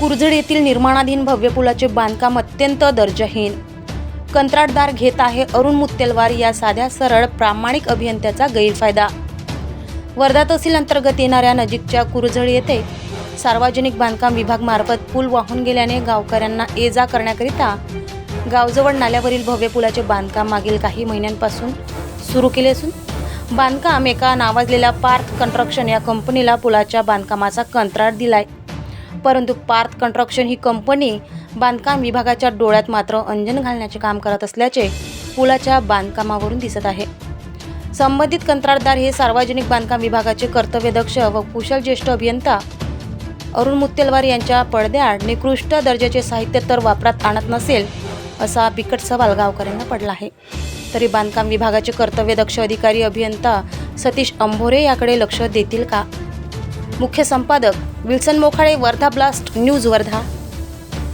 कुरझड येथील निर्माणाधीन भव्य पुलाचे बांधकाम अत्यंत दर्जाहीन. कंत्राटदार घेत आहे अरुण मुत्तेलवार या साध्या सरळ प्रामाणिक अभियंत्याचा गैरफायदा. वर्धा तहसील अंतर्गत येणाऱ्या नजीकच्या कुरझड येथे सार्वजनिक बांधकाम विभाग मार्फत पूल वाहून गेल्याने गावकऱ्यांना ये जा करण्याकरिता गावजवळ नाल्यावरील भव्य पुलाचे बांधकाम मागील काही महिन्यांपासून सुरू केले असून बांधकाम एका नावाजलेल्या पार्थ कन्स्ट्रक्शन या कंपनीला पुलाच्या बांधकामाचा कंत्राट दिलाय. परंतु पार्थ कन्स्ट्रक्शन ही कंपनी बांधकाम विभागाच्या डोळ्यात मात्र अंजन घालण्याचे काम करत असल्याचे पुलाच्या बांधकामावरून दिसत आहे. संबंधित कंत्राटदार हे सार्वजनिक बांधकाम विभागाचे कर्तव्यदक्ष व कुशल ज्येष्ठ अभियंता अरुण मुत्तेलवार यांच्या पडद्याआड निकृष्ट दर्जाचे साहित्य तर वापरात आणत नसेल असा बिकट सवाल गावकऱ्यांना पडला आहे. तरी बांधकाम विभागाचे कर्तव्यदक्ष अधिकारी अभियंता सतीश अंभोरे याकडे लक्ष देतील का? मुख्य संपादक Wilson Mokhade Wardha blast news Wardha